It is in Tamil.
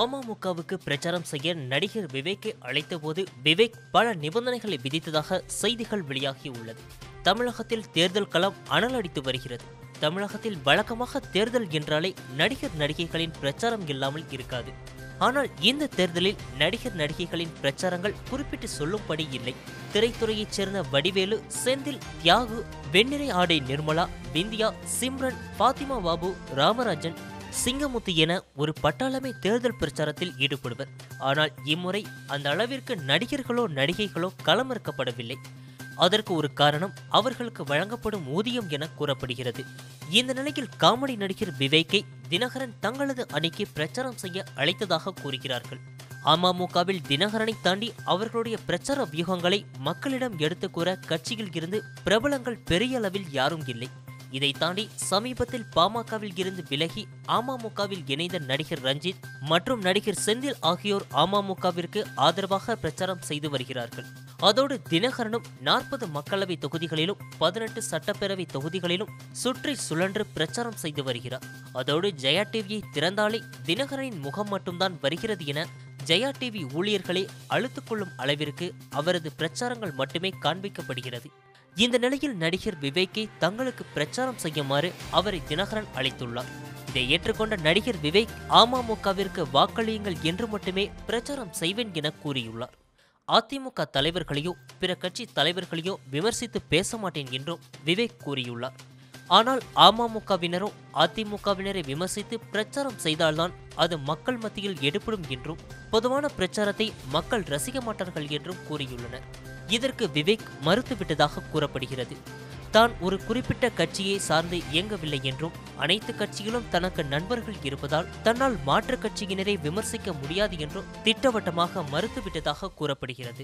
அமமுகவுக்கு பிரச்சாரம் செய்ய நடிகர் விவேக்கை அழைத்தபோது விவேக் பல நிபந்தனைகளை விதித்ததாக செய்திகள் வெளியாகியுள்ளது. தமிழகத்தில் தேர்தல் களம் அனலடித்து வருகிறது. தமிழகத்தில் வழக்கமாக தேர்தல் என்றாலே நடிகர் நடிகைகளின் பிரச்சாரம் இல்லாமல் இருக்காது. ஆனால் இந்த தேர்தலில் நடிகர் நடிகைகளின் பிரச்சாரங்கள் குறிப்பிட்டு சொல்லும்படி இல்லை. திரைத்துறையைச் சேர்ந்த வடிவேலு செந்தில் தியாகு வெண்ணிறை ஆடை நிர்மலா விந்தியா சிம்ரன் பாத்திமா பாபு ராமராஜன் சிங்கமுத்து என ஒரு பட்டாளமே தேர்தல் பிரச்சாரத்தில் ஈடுபடுவர். ஆனால் இம்முறை அந்த அளவிற்கு நடிகர்களோ நடிகைகளோ களமிறக்கப்படவில்லை. அதற்கு ஒரு காரணம் அவர்களுக்கு வழங்கப்படும் ஊதியம் என கூறப்படுகிறது. இந்த நிலையில் காமெடி நடிகர் விவேக்கை தினகரன் தங்களது அணிக்கு பிரச்சாரம் செய்ய அழைத்ததாக கூறுகிறார்கள். அமமுகவில் தினகரனை தாண்டி அவர்களுடைய பிரச்சார வியூகங்களை மக்களிடம் எடுத்து கூற கட்சியில் இருந்து பிரபலங்கள் பெரிய அளவில் யாரும் இல்லை. இதை தாண்டி சமீபத்தில் பாமகவில் இருந்து விலகி அமமுகவில் இணைந்த நடிகர் ரஞ்சித் மற்றும் நடிகர் செந்தில் ஆகியோர் அமமுகவிற்கு ஆதரவாக பிரச்சாரம் செய்து வருகிறார்கள். அதோடு தினகரனும் நாற்பது மக்களவை தொகுதிகளிலும் பதினெட்டு சட்டப்பேரவை தொகுதிகளிலும் சுற்றி சுழன்று பிரச்சாரம் செய்து வருகிறார். அதோடு ஜெயா டிவியை திறந்தாலே தினகரனின் முகம் மட்டும்தான் வருகிறது என ஜெயா டிவி ஊழியர்களை அழுத்துக்கொள்ளும் அளவிற்கு அவரது பிரச்சாரங்கள் மட்டுமே காண்பிக்கப்படுகிறது. இந்த நிலையில் நடிகர் விவேக்கை தங்களுக்கு பிரச்சாரம் செய்யுமாறு அவரை தினகரன் அழைத்துள்ளார். இதை ஏற்றுக்கொண்ட நடிகர் விவேக் அமமுகவிற்கு வாக்களியுங்கள் என்று மட்டுமே பிரச்சாரம் செய்வேன் என கூறியுள்ளார். அதிமுக தலைவர்களையோ பிற கட்சி தலைவர்களையோ விமர்சித்து பேச மாட்டேன் என்றும் விவேக் கூறியுள்ளார். ஆனால் அமமுகவினரும் அதிமுகவினரை விமர்சித்து பிரச்சாரம் செய்தால்தான் அது மக்கள் மத்தியில் எடுப்படும் என்றும் பொதுவான பிரச்சாரத்தை மக்கள் ரசிக்க மாட்டார்கள் என்றும் கூறியுள்ளனர். இதற்கு விவேக் மறுத்துவிட்டதாக கூறப்படுகிறது. தான் ஒரு குறிப்பிட்ட கட்சியை சார்ந்து இயங்கவில்லை என்றும் அனைத்து கட்சிகளும் தனக்கு நண்பர்கள் இருப்பதால் தன்னால் மாற்றுக் கட்சியினரை விமர்சிக்க முடியாது என்றும் திட்டவட்டமாக மறுத்துவிட்டதாக கூறப்படுகிறது.